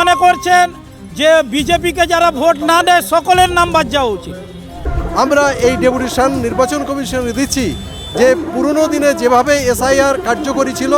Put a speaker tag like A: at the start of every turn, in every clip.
A: মনে করছেন যে বিজেপিকে যারা ভোট না দেয় সকলের নাম বাদ যাওয়া উচিত।
B: আমরা এই ডেপুটেশন নির্বাচন কমিশনে দিচ্ছি যে পুরনো দিনে যেভাবে এসআইআর কার্যকরী ছিল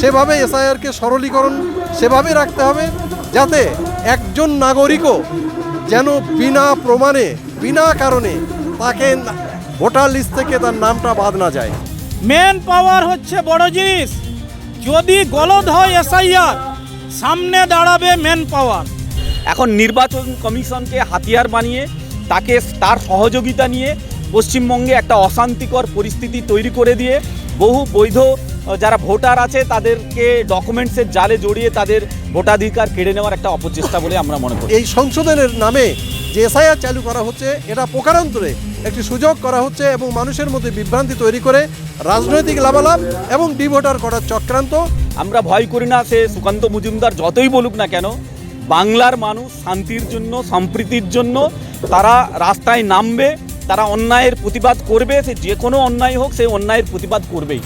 B: সেভাবে এসআইআরকে সরলীকরণ সেভাবে রাখতে হবে যাতে একজন নাগরিকও যেন বিনা প্রমাণে বিনা কারণে তাকে ভোটার লিস্ট থেকে তার নামটা বাদ না যায়।
A: মেন পাওয়ার হচ্ছে বড় জিনিস। যদি গলদ হয় এসআইআর সামনে দাঁড়াবে মেন পাওয়ার
C: এখন নির্বাচন কমিশনকে হাতিয়ার বানিয়ে তাকে তার সহযোগিতা নিয়ে পশ্চিমবঙ্গে একটা অশান্তিকর পরিস্থিতি তৈরি করে দিয়ে বহু বৈধ যারা ভোটার আছে তাদেরকে ডকুমেন্টসের জালে জড়িয়ে তাদের ভোটাধিকার কেড়ে নেওয়ার একটা অপচেষ্টা বলে আমরা মনে করি।
B: এই সংশোধনের নামে যে এসআইআর চালু করা হচ্ছে এটা প্রকারান্তরে একটি সুযোগ করা হচ্ছে এবং মানুষের মধ্যে বিভ্রান্তি তৈরি করে রাজনৈতিক লাভালাভ এবং ডিভোটার করার চক্রান্ত।
C: আমরা ভয় করি না, সে সুকান্ত মজুমদার যতই বলুক না কেন, বাংলার মানুষ শান্তির জন্য, সম্প্রীতির জন্য, তারা রাস্তায় নামবে, তারা অন্যায়ের প্রতিবাদ করবে, সে যে কোনো অন্যায় হোক সেই অন্যায়ের প্রতিবাদ করবেই।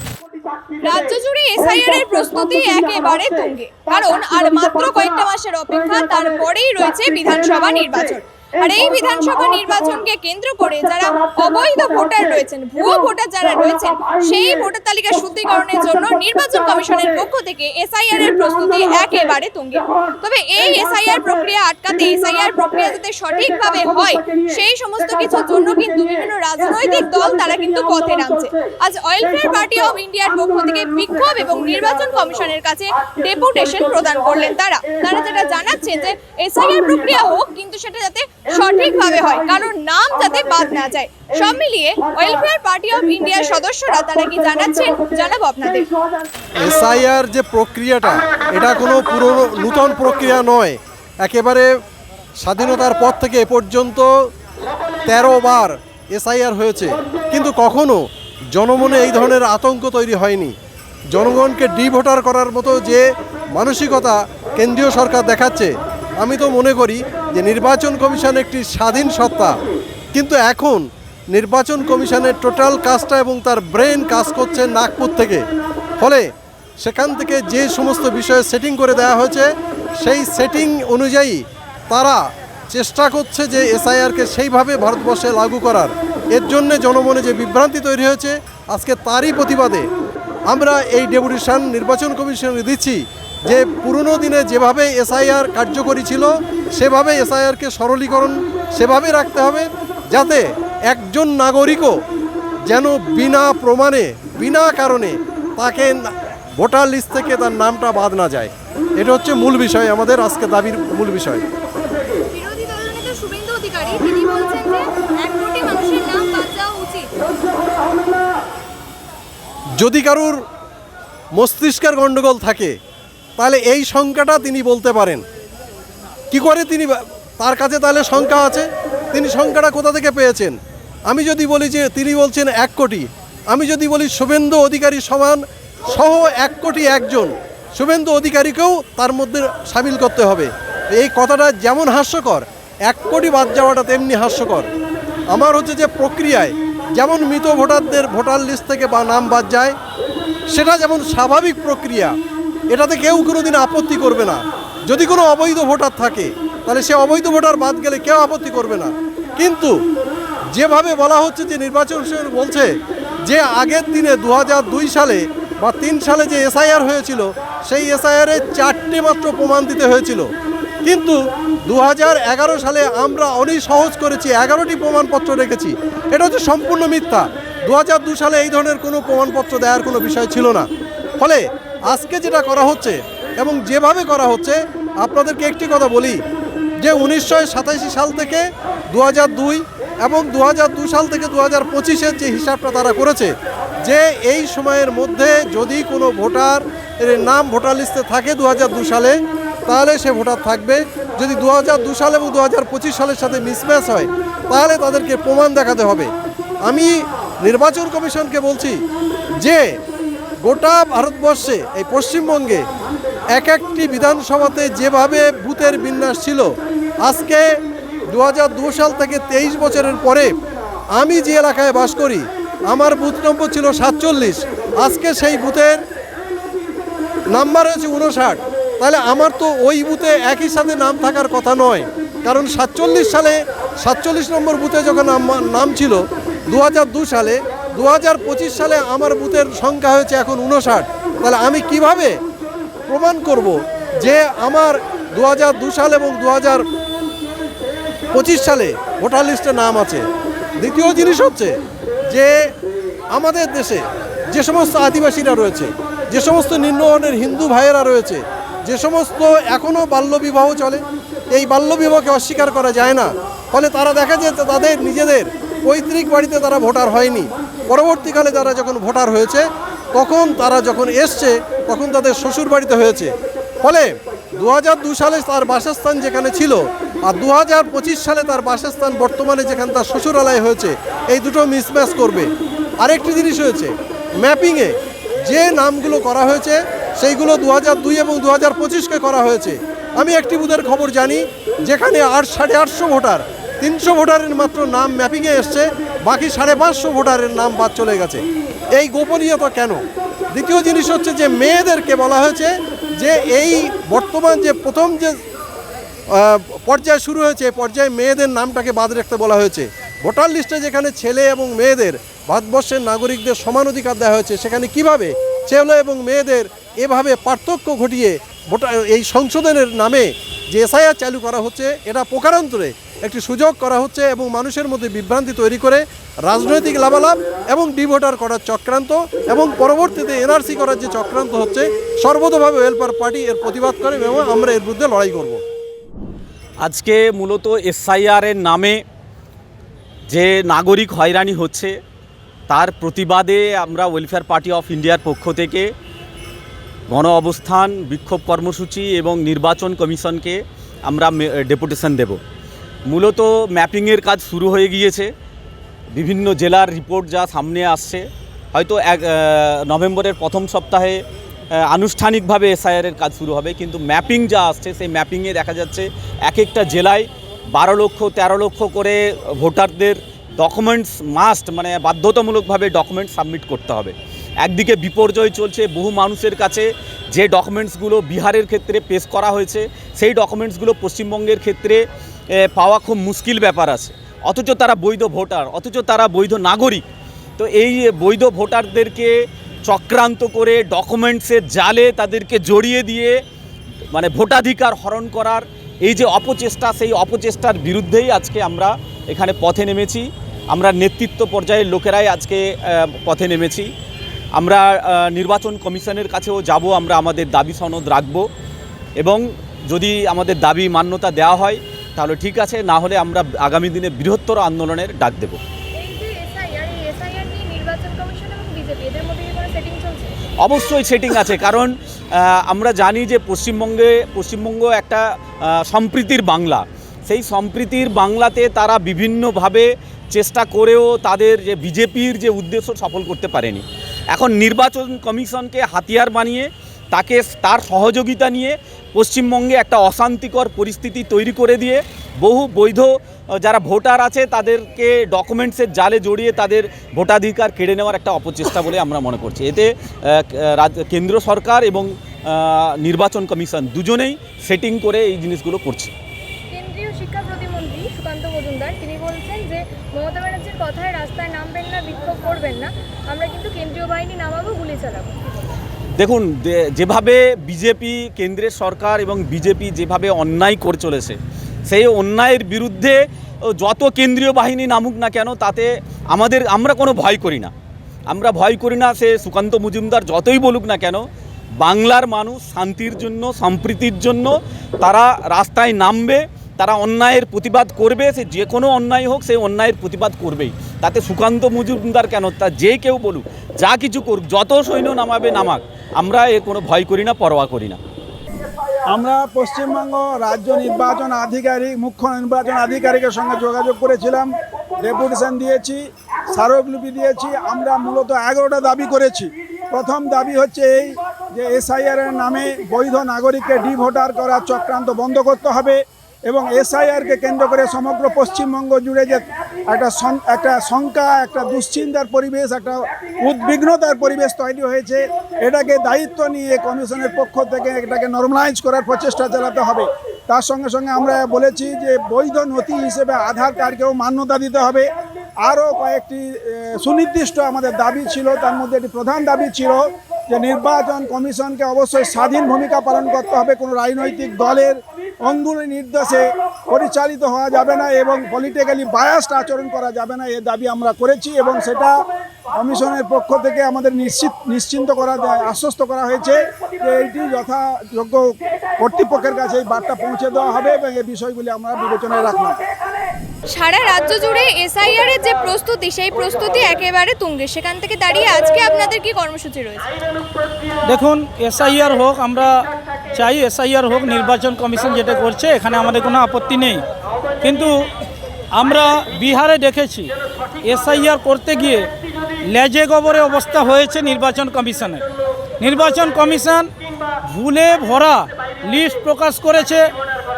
D: রাজ্য জুড়ে এসআইআর এর প্রস্তুতি একেবারে তুঙ্গে। কারণ আর মাত্র কয়েকটা মাসের অপেক্ষা, তারপরেই রয়েছে বিধানসভা নির্বাচন। আর এই বিধানসভা নির্বাচনকে কেন্দ্র করে যারা অবৈধ ভোটার রয়েছেন ভুয়ো ভোটার যারা রয়েছেন সেই ভোটার তালিকা শুদ্ধিকরণের জন্য নির্বাচন কমিশনের পক্ষ থেকে এসআইআর এর প্রস্তুতি একেবারে তুঙ্গে। তবে এই এসআইআর প্রক্রিয়া আটকাতে এসআইআর প্রক্রিয়া যাতে সঠিকভাবে হয় সেই সমস্ত কিছুর জন্য কিন্তু বিভিন্ন রাজনৈতিক দল তারা কিন্তু পথে নামছে। আজ ওয়েলফেয়ার পার্টি অফ ইন্ডিয়ার পক্ষ থেকে বিক্ষোভ এবং নির্বাচন কমিশনের কাছে ডেপুটেশন প্রদান করলেন তারা। তারা যেটা জানাচ্ছেন যে এসআইআর প্রক্রিয়া হোক কিন্তু সেটা যাতে সঠিকভাবে হয় কারণ নাম যাতে বাদ না যায়। সব মিলিয়ে ওয়েলফেয়ার পার্টি অফ ইন্ডিয়ার সদস্যরা তারা কি জানাচ্ছেন। জানাব আপনাদের।
B: এসআইআর যে প্রক্রিয়াটা এটা কোনো পুরনো নূতন প্রক্রিয়া নয়। একেবারে স্বাধীনতার পর থেকে এ পর্যন্ত তেরো বার এসআইআর হয়েছে। কিন্তু কখনো জনমনে এই ধরনের আতঙ্ক তৈরি হয়নি। জনগণকে ডিভোটার করার মতো যে মানসিকতা কেন্দ্রীয় সরকার দেখাচ্ছে আমি তো মনে করি যে নির্বাচন কমিশন একটি স্বাধীন সত্তা। কিন্তু এখন নির্বাচন কমিশনের টোটাল কাজটা এবং তার ব্রেন কাজ করছে নাগপুর থেকে। ফলে সেখান থেকে যে সমস্ত বিষয়ে সেটিং করে দেওয়া হয়েছে, সেই সেটিং অনুযায়ী তারা চেষ্টা করছে যে এসআইআরকে সেইভাবে ভারতবর্ষে লাগু করার। এর জন্য জনমনে যে বিভ্রান্তি তৈরি হয়েছে, আজকে তারই প্রতিবাদে আমরা এই ডেপুটেশন নির্বাচন কমিশনে দিচ্ছি। যে পুরনো দিনে যেভাবে এসআইআর কার্যকরী ছিল সেভাবে এসআইআরকে সরলীকরণ সেভাবে রাখতে হবে যাতে একজন নাগরিকও যেন বিনা প্রমাণে বিনা কারণে তাকে ভোটার লিস্ট থেকে তার নামটা বাদ না যায়। এটা হচ্ছে মূল বিষয় আমাদের আজকে দাবির মূল বিষয়। যদি কারুর মস্তিষ্কের গণ্ডগোল থাকে তাহলে এই সংখ্যাটা তিনি বলতে পারেন। কি করে তিনি তার কাছে তাহলে সংখ্যা আছে? তিনি সংখ্যাটা কোথা থেকে পেয়েছেন? আমি যদি বলি যে তিনি বলছেন এক কোটি, আমি যদি বলি শুভেন্দু অধিকারী সমান সহ এক কোটি একজন, শুভেন্দু অধিকারীকেও তার মধ্যে সামিল করতে হবে। এই কথাটা যেমন হাস্যকর, এক কোটি বাদ যাওয়াটা তেমনি হাস্যকর। আমার হচ্ছে যে প্রক্রিয়ায় যেমন মৃত ভোটারদের ভোটার লিস্ট থেকে বা নাম বাদ যায়, সেটা যেমন স্বাভাবিক প্রক্রিয়া এটাতে কেউ কোনো দিন আপত্তি করবে না। যদি কোনো অবৈধ ভোটার থাকে, তাহলে সে অবৈধ ভোটার বাদ গেলে কেউ আপত্তি করবে না। কিন্তু যেভাবে বলা হচ্ছে যে নির্বাচন বলছে যে আগের দিনে দু দুই সালে বা তিন সালে যে এসআইআর হয়েছিল, সেই এসআইআরে চারটে মাত্র প্রমাণ দিতে হয়েছিল। কিন্তু দু হাজার এগারো সালে আমরা অনেক সহজ করেছি, এগারোটি প্রমাণপত্র রেখেছি। এটা হচ্ছে সম্পূর্ণ মিথ্যা। দু সালে এই ধরনের কোনো প্রমাণপত্র দেওয়ার কোনো বিষয় ছিল না। ফলে আজকে যেটা করা হচ্ছে এবং যেভাবে করা হচ্ছে, আপনাদেরকে একটি কথা বলি, যে উনিশশো সাতাশি সাল থেকে দু দুই এবং দু সাল থেকে দু হাজার পঁচিশের যে হিসাবটা তারা করেছে, যে এই সময়ের মধ্যে যদি কোনো ভোটার এর নাম ভোটার লিস্টে থাকে দু সালে, তাহলে সে ভোটার থাকবে। যদি দু সাল এবং দু হাজার পঁচিশ সালের সাথে মিসম্যাচ হয়, তাহলে তাদেরকে প্রমাণ দেখাতে হবে। আমি নির্বাচন কমিশনকে বলছি যে গোটা ভারতবর্ষে, এই পশ্চিমবঙ্গে এক একটি বিধানসভাতে যেভাবে বুথের বিন্যাস ছিল, আজকে দু সাল থেকে তেইশ বছরের পরে আমি যে এলাকায় বাস করি, আমার বুথ নম্বর ছিল সাতচল্লিশ। আজকে সেই বুথের নাম্বার হয়েছে উনষাট। তাহলে আমার তো ওই বুথে একই সাথে নাম থাকার কথা নয়। কারণ সাতচল্লিশ সালে, সাতচল্লিশ নম্বর বুথে যখন নাম ছিল দু সালে দু সালে আমার বুথের সংখ্যা হয়েছে এখন উনষাট তাহলে আমি কীভাবে প্রমাণ করব যে আমার দু সাল এবং দু পঁচিশ সালে ভোটার লিস্টে নাম আছে? দ্বিতীয় জিনিস হচ্ছে যে আমাদের দেশে যে সমস্ত আদিবাসীরা রয়েছে, যে সমস্ত নিম্নবর্ণের হিন্দু ভাইয়েরা রয়েছে, যে সমস্ত এখনও বাল্যবিবাহ চলে, এই বাল্যবিবাহকে অস্বীকার করা যায় না। ফলে তারা দেখা যায় যে তাদের নিজেদের পৈতৃক বাড়িতে তারা ভোটার হয়নি। পরবর্তীকালে তারা যখন ভোটার হয়েছে, তখন তারা যখন এসছে, তখন তাদের শ্বশুর বাড়িতে হয়েছে। ফলে দু দু সালে তার বাসস্থান যেখানে ছিল আর দু পঁচিশ সালে তার বাসস্থান বর্তমানে যেখানে তার শ্বশুরালয় হয়েছে, এই দুটো মিসম্যাচ করবে। আরেকটি জিনিস হয়েছে ম্যাপিংয়ে যে নামগুলো করা হয়েছে, সেইগুলো দু হাজার দুই এবং দু হাজার পঁচিশকে করা হয়েছে। আমি একটি বুথের খবর জানি, যেখানে আট, সাড়ে আটশো ভোটার, তিনশো ভোটারের মাত্র নাম ম্যাপিংয়ে এসছে বাকি সাড়ে পাঁচশো ভোটারের নাম বাদ চলে গেছে। এই গোপনীয়তা কেন? দ্বিতীয় জিনিস হচ্ছে যে মেয়েদেরকে বলা হয়েছে যে এই বর্তমান যে প্রথম যে পর্যায় শুরু হয়েছে পর্যায়ে মেয়েদের নামটাকে বাদ রাখতে বলা হয়েছে। ভোটার লিস্টে যেখানে ছেলে এবং মেয়েদের ভারতবর্ষের নাগরিকদের সমান অধিকার দেওয়া হয়েছে, সেখানে কীভাবে ছেলে এবং মেয়েদের এভাবে পার্থক্য ঘটিয়ে ভোটার, এই সংশোধনের নামে যে এসআইআর চালু করা হচ্ছে, এটা প্রকারান্তরে একটি সুযোগ করা হচ্ছে এবং মানুষের মধ্যে বিভ্রান্তি তৈরি করে রাজনৈতিক লাভালাভ এবং ডিভোটার করার চক্রান্ত এবং পরবর্তীতে এনআরসি করার যে চক্রান্ত হচ্ছে, সর্বতভাবে ওয়েলফেয়ার পার্টি এর প্রতিবাদ করে এবং আমরা এর বিরুদ্ধে লড়াই করব।
C: আজকে মূলত এসআইআরের নামে যে নাগরিক হয়রানি হচ্ছে, তার প্রতিবাদে আমরা ওয়েলফেয়ার পার্টি অফ ইন্ডিয়ার পক্ষ থেকে গণ অবস্থান, বিক্ষোভ কর্মসূচি এবং নির্বাচন কমিশনকে আমরা ডেপুটেশন দেব। মূলত ম্যাপিংয়ের কাজ শুরু হয়ে গিয়েছে। বিভিন্ন জেলার রিপোর্ট যা সামনে আসছে। হয়তো এক নভেম্বরের প্রথম সপ্তাহে আনুষ্ঠানিকভাবে এসআইআরের কাজ শুরু হবে। কিন্তু ম্যাপিং যা আসছে, সেই ম্যাপিংয়ে দেখা যাচ্ছে এক একটা জেলায় বারো লক্ষ, তেরো লক্ষ করে ভোটারদের ডকুমেন্টস মাস্ট মানে বাধ্যতামূলকভাবে ডকুমেন্টস সাবমিট করতে হবে। একদিকে বিপর্যয় চলছে বহু মানুষের কাছে, যে ডকুমেন্টসগুলো বিহারের ক্ষেত্রে পেশ করা হয়েছে, সেই ডকুমেন্টসগুলো পশ্চিমবঙ্গের ক্ষেত্রে পাওয়া খুব মুশকিল ব্যাপার আছে। অথচ তারা বৈধ ভোটার, অথচ তারা বৈধ নাগরিক। তো এই বৈধ ভোটারদেরকে চক্রান্ত করে ডকুমেন্টসের জালে তাদেরকে জড়িয়ে দিয়ে মানে ভোটাধিকার হরণ করার এই যে অপচেষ্টা, সেই অপচেষ্টার বিরুদ্ধেই আজকে আমরা এখানে পথে নেমেছি। আমরা নেতৃত্ব পর্যায়ের লোকেরাই আজকে পথে নেমেছি। আমরা নির্বাচন কমিশনের কাছেও যাব, আমরা আমাদের দাবি সনদ রাখব। এবং যদি আমাদের দাবি মান্যতা দেওয়া হয় তাহলে ঠিক আছে না হলে আমরা আগামী দিনে বৃহত্তর আন্দোলনের ডাক দেব। অবশ্যই সেটিং আছে কারণ আমরা জানি যে পশ্চিমবঙ্গে পশ্চিমবঙ্গ একটা সম্প্রীতির বাংলা। সেই সম্প্রীতির বাংলাতে তারা বিভিন্নভাবে চেষ্টা করেও তাদের যে বিজেপির যে উদ্দেশ্য সফল করতে পারেনি। এখন নির্বাচন কমিশনকে হাতিয়ার বানিয়ে তাকে তার সহযোগিতা নিয়ে পশ্চিমবঙ্গে একটা অশান্তিকর পরিস্থিতি তৈরি করে দিয়ে বহু বৈধ, যারা ভোটার আছে তাদেরকে ডকুমেন্টসের জালে জড়িয়ে তাদের ভোটাধিকার কেড়ে নেওয়ার একটা অপচেষ্টা বলে আমরা মনে করছি। এতে কেন্দ্র সরকার এবং নির্বাচন কমিশন দুজনেই সেটিং করে এই জিনিসগুলো করছে।
E: কথায় রাস্তায় নামবেন না, বিক্ষোভ করবেন না, আমরা কিন্তু কেন্দ্রীয় বাহিনী নামাবো, গুলি চালাবো।
C: দেখুন যেভাবে বিজেপি কেন্দ্রের সরকার এবং বিজেপি যেভাবে অন্যায় করে চলেছে, সেই অন্যায়ের বিরুদ্ধে যত কেন্দ্রীয় বাহিনী নামুক না কেন, তাতে আমাদের, আমরা কোনো ভয় করি না। আমরা ভয় করি না সে সুকান্ত মজুমদার যতই বলুক না কেন, বাংলার মানুষ শান্তির জন্য, সম্প্রীতির জন্য তারা রাস্তায় নামবে, তারা অন্যায়ের প্রতিবাদ করবে, সে যে কোনো অন্যায় হোক সেই অন্যায়ের প্রতিবাদ করবেই। তাতে সুকান্ত মজুমদার কেন? তা যে কেউ বলুক, যা কিছু করুক, যত সৈন্য নামাবে নামাক, আমরা এ কোনো ভয় করি না, পরোয়া করি না।
F: আমরা পশ্চিমবঙ্গ রাজ্য নির্বাচন আধিকারিক, মুখ্য নির্বাচন আধিকারিকের সঙ্গে যোগাযোগ করেছিলাম, ডেপুটেশন দিয়েছি, স্মারকলিপি দিয়েছি, আমরা মূলত এগারোটা দাবি করেছি। প্রথম দাবি হচ্ছে এই যে এসআইআর এর নামে বৈধ নাগরিককে ডি ভোটার করার চক্রান্ত বন্ধ করতে হবে। এবং এসআইআরকে কেন্দ্র করে সমগ্র পশ্চিমবঙ্গ জুড়ে যে একটা একটা শঙ্কা, একটা দুশ্চিন্তার পরিবেশ, একটা উদ্বিগ্নতার পরিবেশ তৈরি হয়েছে, এটাকে দায়িত্ব নিয়ে কমিশনের পক্ষ থেকে এটাকে নর্মালাইজ করার প্রচেষ্টা চালাতে হবে। তার সঙ্গে সঙ্গে আমরা বলেছি যে বৈধ নথি হিসেবে আধার কার্ডকেও মান্যতা দিতে হবে। আরও কয়েকটি সুনির্দিষ্ট আমাদের দাবি ছিল, তার মধ্যে একটি প্রধান দাবি ছিল যে নির্বাচন কমিশনকে অবশ্যই স্বাধীন ভূমিকা পালন করতে হবে। কোনো রাজনৈতিক দলের অঙ্গুলি নির্দেশে পরিচালিত হওয়া যাবে না এবং পলিটিক্যালি বায়াসড আচরণ করা যাবে না এ দাবি আমরা করেছি এবং সেটা কমিশনের পক্ষ থেকে আমাদের নিশ্চিত নিশ্চিন্ত করা যায় আশ্বস্ত করা হয়েছে যে এইটি যথাযোগ্য কর্তৃপক্ষের কাছে এই বার্তা পৌঁছে দেওয়া হবে এবং এই বিষয়গুলি আমরা বিবেচনায় রাখলাম।
D: সারা রাজ্য জুড়ে এসআইআর এর যে প্রস্তুতি সেই প্রস্তুতি একেবারে তুঙ্গে। সেখান থেকে দাঁড়িয়ে আজকে আপনাদের কি কর্মসূচি রয়েছে?
A: দেখুন এসআইআর হোক আমরা চাই এসআইআর হোক, নির্বাচন কমিশন যেটা করছে, এখানে আমাদের কোনো আপত্তি নেই। কিন্তু আমরা বিহারে দেখেছি, এসআইআর করতে গিয়ে লেজে গোবরে অবস্থা হয়েছে নির্বাচন কমিশনের। নির্বাচন কমিশন ভুলে ভরা লিস্ট প্রকাশ করেছে,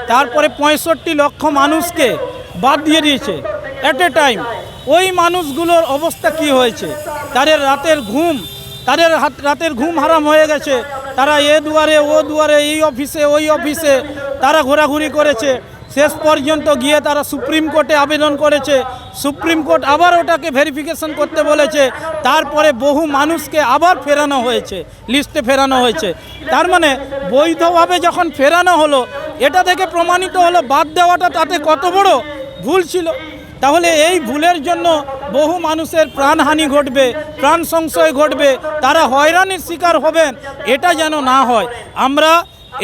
A: তারপরে পঁয়ষট্টি লক্ষ মানুষকে বাদ দিয়ে দিয়েছে। অ্যাট এ টাইম ওই মানুষগুলোর অবস্থা কি হয়েছে? তাদের রাতের ঘুম, তাদের হাত- রাতের ঘুম হারাম হয়ে গেছে। তারা এ দুয়ারে, ও দুয়ারে, এই অফিসে, ওই অফিসে তারা ঘোরাঘুরি করেছে। শেষ পর্যন্ত গিয়ে তারা সুপ্রিম কোর্টে আবেদন করেছে। সুপ্রিম কোর্ট আবার ওটাকে ভেরিফিকেশন করতে বলেছে। তারপরে বহু মানুষকে আবার ফেরানো হয়েছে লিস্টে ফেরানো হয়েছে। তার মানে বৈধভাবে যখন ফেরানো হলো, এটা থেকে প্রমাণিত হলো, বাদ দেওয়াটা তাতে কত বড় ভুল ছিল। তাহলে এই ভুলের জন্য বহু মানুষের প্রাণহানি ঘটবে, প্রাণ সংশয় ঘটবে, তারা হয়রানির শিকার হবেন, এটা যেন না হয়। আমরা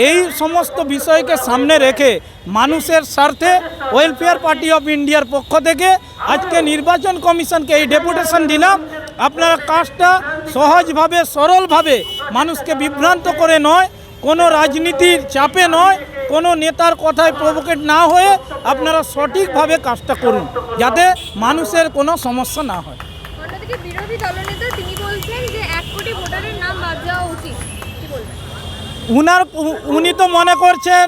A: এই সমস্ত বিষয়কে সামনে রেখে মানুষের স্বার্থে ওয়েলফেয়ার পার্টি অফ ইন্ডিয়ার পক্ষ থেকে আজকে নির্বাচন কমিশনকে এই ডেপুটেশন দিলাম। আপনারা কাজটা সহজভাবে, সরলভাবে মানুষকে বিভ্রান্ত করে নয় কোনো রাজনীতির চাপে নয় কোনো নেতার কথায় প্রভোকেট না হয়ে আপনারা সঠিকভাবে কাজটা করুন যাতে মানুষের কোনো সমস্যা না হয়।
E: বিরোধী দলনেতা তিনি বলছেন যে এক কোটি ভোটারের নাম বাদ দেওয়া উচিত।
A: উনার উনি তো মনে করছেন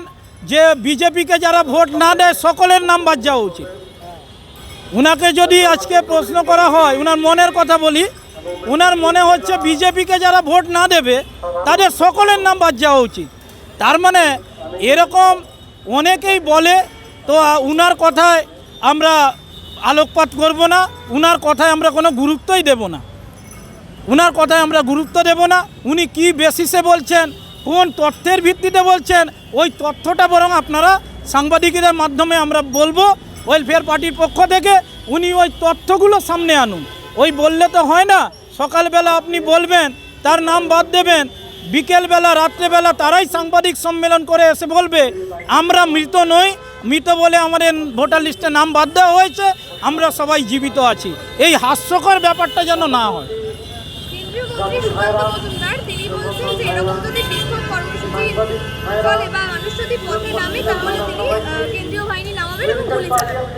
A: যে বিজেপিকে যারা ভোট না দেয় সকলের নাম বাদ যাওয়া উচিত। উনাকে যদি আজকে প্রশ্ন করা হয় উনার মনের কথা বলি উনার মনে হচ্ছে বিজেপিকে যারা ভোট না দেবে, তাদের সকলের নাম বাদ যাওয়া উচিত। তার মানে এরকম অনেকেই বলে, তো উনার কথায় আমরা আলোকপাত করব না, উনার কথায় আমরা কোনো গুরুত্বই দেব না। উনার কথায় আমরা গুরুত্ব দেব না, উনি কি বেসিসে বলছেন, কোন তথ্যের ভিত্তিতে বলছেন, ওই তথ্যটা বরং আপনারা সাংবাদিকদের মাধ্যমে আমরা বলব ওয়েলফেয়ার পার্টির পক্ষ থেকে উনি ওই তথ্যগুলো সামনে আনুন। ওই বললে তো হয় না সকালবেলা আপনি বলবেন তার নাম বাদ দেবেন। বিকেলবেলা রাত্রেবেলা তারাই সাংবাদিক সম্মেলন করে এসে বলবে আমরা মৃত নই মৃত বলে আমাদের ভোটার লিস্টে নাম বাদ দেওয়া হয়েছে আমরা সবাই জীবিত আছি। এই হাস্যকর ব্যাপারটা যেন না হয়।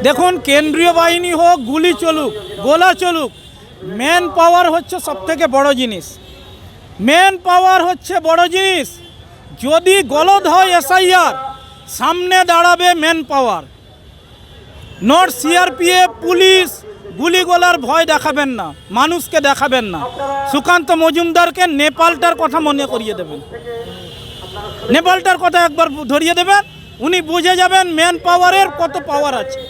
A: দেখুন কেন্দ্রীয় বাহিনী হোক গুলি চলুক গোলা চলুক ম্যান পাওয়ার হচ্ছে সবথেকে বড় জিনিস। ম্যান পাওয়ার হচ্ছে বড় জিনিস। যদি গলদ হয় এসআইআর সামনে দাঁড়াবে man power not CRPF police গুলিগোলার ভয় দেখাবেন না, মানুষকে দেখাবেন না। সুকান্ত মজুমদারকে নেপালটার কথা মনে করিয়ে দেবেন। নেপালটার কথা একবার ধরিয়ে দেবেন, উনি বুঝে যাবেন ম্যান পাওয়ারের কত পাওয়ার আছে।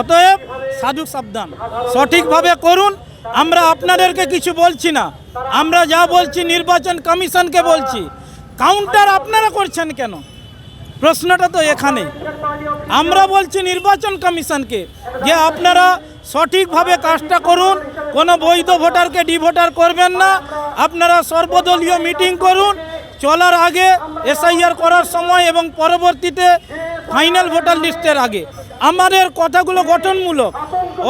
A: অতএব সাধু সাবধান। সঠিকভাবে করুন আমরা আপনাদেরকে কিছু বলছি না। আমরা যা বলছি নির্বাচন কমিশনকে বলছি। কাউন্টার আপনারা করছেন কেন? প্রশ্নটা তো এখানেই। আমরা বলছি নির্বাচন কমিশনকে যে আপনারা সঠিকভাবে কাজটা করুন, কোনো বৈধ ভোটারকে ডিভোটার করবেন না। আপনারা সর্বদলীয় মিটিং করুন, চলার আগে এসআইআর করার সময় এবং পরবর্তীতে ফাইনাল ভোটার লিস্টের আগে। আমাদের কথাগুলো গঠনমূলক।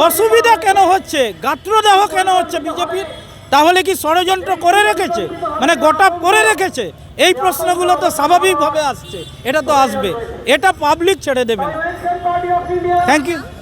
A: অসুবিধা কেন হচ্ছে? গাত্রদাহ কেন হচ্ছে বিজেপির? তাহলে কি ষড়যন্ত্র করে রেখেছে? মানে গোটা করে রেখেছে? এই প্রশ্নগুলো তো স্বাভাবিকভাবে আসছে। এটা তো আসবে। এটা পাবলিক ছেড়ে দেবে থ্যাংক ইউ